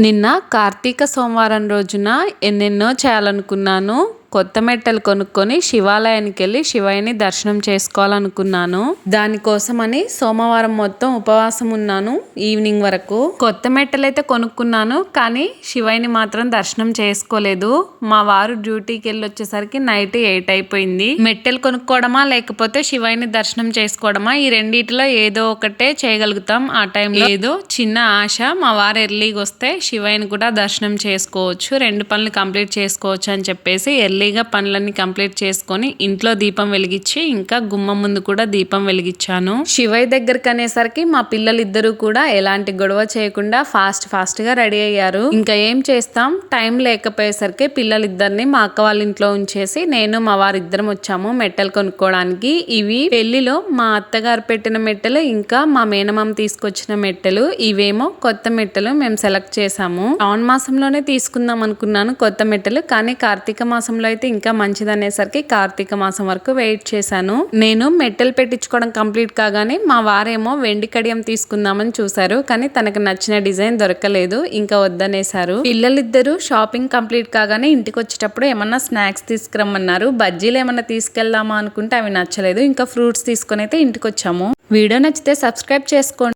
నిన్న కార్తీక సోమవారం రోజున ఎన్నెన్నో చేయాలనుకున్నాను. కొత్త మెట్టలు కొనుక్కొని శివాలయానికి వెళ్ళి శివయ్యని దర్శనం చేసుకోవాలనుకున్నాను. దానికోసమని సోమవారం మొత్తం ఉపవాసం ఉన్నాను ఈవినింగ్ వరకు. కొత్త మెట్టలు అయితే కొనుక్కున్నాను కానీ శివయ్యని మాత్రం దర్శనం చేసుకోలేదు. మా వారు డ్యూటీకి వెళ్ళి వచ్చేసరికి నైట్ ఎయిట్ అయిపోయింది. మెట్టెలు కొనుక్కోవడమా లేకపోతే శివయ్యని దర్శనం చేసుకోవడమా ఈ రెండిటిలో ఏదో ఒకటే చేయగలుగుతాం ఆ టైంలో. ఏదో చిన్న ఆశ మా వారు ఎర్లీగా వస్తే శివయ్యని కూడా దర్శనం చేసుకోవచ్చు రెండు పనులు కంప్లీట్ చేసుకోవచ్చు అని చెప్పేసి ఎర్లీ మెల్లిగా పనులన్నీ కంప్లీట్ చేసుకొని ఇంట్లో దీపం వెలిగించి ఇంకా గుమ్మం ముందు కూడా దీపం వెలిగించాను. శివయ్య దగ్గరకు అనేసరికి మా పిల్లలిద్దరూ కూడా ఎలాంటి గొడవ చేయకుండా ఫాస్ట్ ఫాస్ట్గా రెడీ అయ్యారు. ఇంకా ఏం చేస్తాం? టైం లేకపోయేసరికి పిల్లలిద్దరిని మా అక్క వాళ్ళ ఇంట్లో ఉంచేసి నేను మా వారిద్దరం వచ్చాము మెట్టలు కొనుక్కోవడానికి. ఇవి పెళ్ళిలో మా అత్తగారు పెట్టిన మెట్టెలు ఇంకా మా మేనమామ తీసుకొచ్చిన మెట్టెలు. ఇవేమో కొత్త మెట్టెలు మేము సెలెక్ట్ చేసాము శ్రావణ మాసంలోనే తీసుకుందాం అనుకున్నాను కొత్త మెట్టెలు కానీ కార్తీక మాసంలో అయితే ఇంకా మంచిదనేసరికి కార్తీక మాసం వరకు వెయిట్ చేశాను. నేను మెట్టెలు పెట్టించుకోవడం కంప్లీట్ కాగానే మా వారేమో వెండి కడియం తీసుకుందామని చూశారు. కానీ తనకు నచ్చిన డిజైన్ దొరకలేదు. ఇంకా వద్దనేశారు. పిల్లలిద్దరూ షాపింగ్ కంప్లీట్ కాగానే ఇంటికి వచ్చేటప్పుడు ఏమన్నా స్నాక్స్ తీసుకురమ్మన్నారు. బజ్జీలు ఏమన్నా తీసుకెళ్దామా అనుకుంటే అవి నచ్చలేదు. ఇంకా ఫ్రూట్స్ తీసుకొని అయితే ఇంటికి వచ్చాము వీడియో నచ్చితే సబ్స్క్రైబ్ చేసుకోండి.